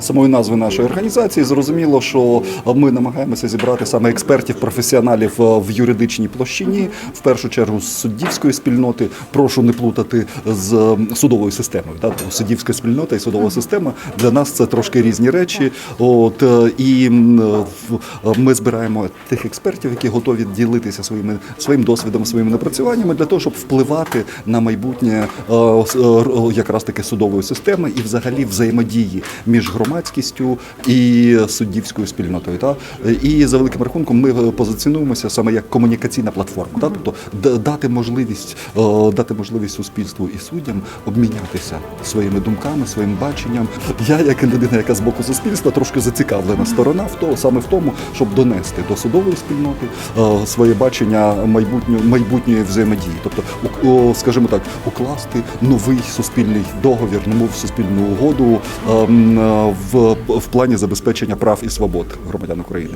Самої назви нашої організації зрозуміло, що ми намагаємося зібрати саме експертів, професіоналів е, в юридичній площині, в першу чергу з суддівської спільноти. Прошу не плутати з е, судовою системою. Тому Суддівська спільнота і судова система для нас це трошки різні речі. От е, і ми збираємо тих експертів, які готові ділитися своїми своїм досвідом, своїми напрацюваннями для того, щоб впливати на майбутнє якраз таки судової системи і взагалі взаємодії між громадськістю і суддівською спільнотою. Та і за великим рахунком ми е, позиціонуємося саме як комунікаційна платформа. Та тобто дати можливість е, дати можливість суспільству і суддям обмінятися своїми думками, своїм баченням. Я, як людина, яка з боку суспільства, трошки зацікавлена сторона в то саме в тому, щоб донести до судової спільноти е, своє бачення майбутньої майбутньої взаємодії, тобто скажімо так, укласти новий суспільний договір, нову суспільну угоду ем, в, в плані забезпечення прав і свобод громадян України.